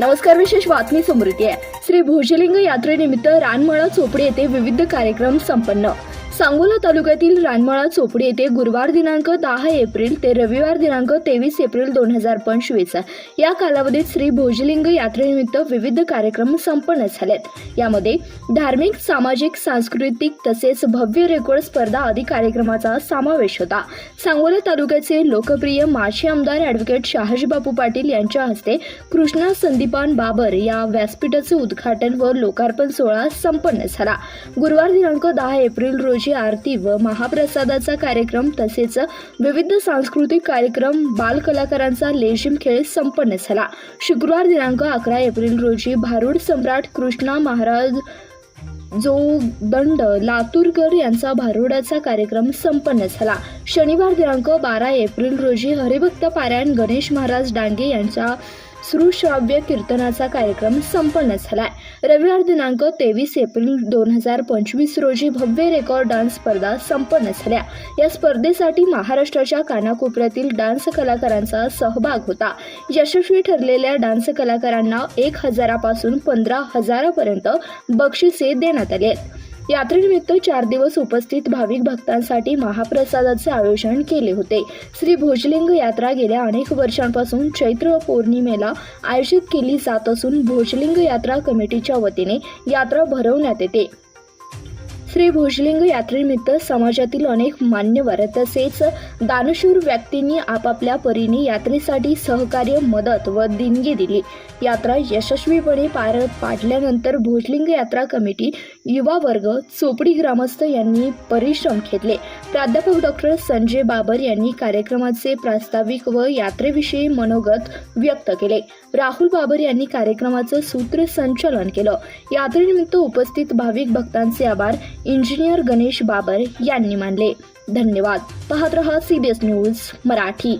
नमस्कार विशेष बातमी समृद्धी आहे. श्री भोजलिंग यात्रेनिमित्त रानमळा चोपडी येथे विविध कार्यक्रम संपन्न. सांगोला तालुक्यातील रानमळा चोपडी येथे गुरुवार दिनांक दहा एप्रिल ते रविवार दिनांक तेवीस एप्रिल दोन हजार पंचवीस या कालावधीत श्री भोजलिंग यात्रेनिमित्त विविध कार्यक्रम संपन्न झालेत. यामध्ये धार्मिक सामाजिक सांस्कृतिक तसेच भव्य रेकॉर्ड स्पर्धा आदी कार्यक्रमाचा समावेश होता. सांगोला तालुक्याचे लोकप्रिय माजी आमदार ॲडव्होकेट शहाजीबापू पाटील यांच्या हस्ते कृष्णा संदीपान बाबर या व्यासपीठाचे उद्घाटन व लोकार्पण सोहळा संपन्न झाला. गुरुवार दिनांक दहा एप्रिल रोजी आरती व महाप्रसादाचा कार्यक्रम तसेच विविध सांस्कृतिक कार्यक्रम बाल कलाकारांचा लेझिम खेळ संपन्न झाला. शुक्रवार दिनांक अकरा एप्रिल रोजी भारूड सम्राट कृष्णा महाराज जो दंड लातूरकर यांचा भारुडाचा कार्यक्रम संपन्न झाला. शनिवार दिनांक बारा एप्रिल रोजी हरिभक्त पारायण गणेश महाराज डांगे यांचा सुश्राव्य कीर्तनाचा कार्यक्रम संपन्न झालाय. रविवार दिनांक तेवीस एप्रिल दोन हजार पंचवीस रोजी भव्य रेकॉर्ड डान्स स्पर्धा संपन्न झाल्या. या स्पर्धेसाठी महाराष्ट्राच्या कानाकोपऱ्यातील डान्स कलाकारांचा सहभाग होता. यशस्वी ठरलेल्या डान्स कलाकारांना एक हजारापासून पंधरा हजारापर्यंत बक्षिसे देण्यात आली आहेत. यात्रेनिमित्त चार दिवस उपस्थित भाविक भक्तांसाठी महाप्रसादाचे आयोजन केले होते. श्री भोजलिंग यात्रा गेल्या अनेक वर्षांपासून चैत्र पौर्णिमेला आयोजित केली जात असून भोजलिंग यात्रा कमिटीच्या वतीने यात्रा भरवण्यात येते. श्री भोजलिंग यात्रेनिमित्त समाजातील अनेक मान्यवर तसेच दानशूर व्यक्तींनी आपापल्या परीने यात्रेसाठी सहकार्य मदत व देणगी दिली. यात्रा यशस्वीपणे पार पाडल्यानंतर भोजलिंग यात्रा कमिटी युवा वर्ग चोपडी ग्रामस्थ यांनी परिश्रम घेतले. प्राध्यापक डॉक्टर संजय बाबर यांनी कार्यक्रमाचे प्रास्ताविक व यात्रेविषयी मनोगत व्यक्त केले. राहुल बाबर यांनी कार्यक्रमाचं सूत्रसंचालन केलं. यात्रेनिमित्त उपस्थित भाविक भक्तांचे आभार इंजिनियर गणेश बाबर यांनी मानले. धन्यवाद. पाहत रहा सीबीएस न्यूज मराठी.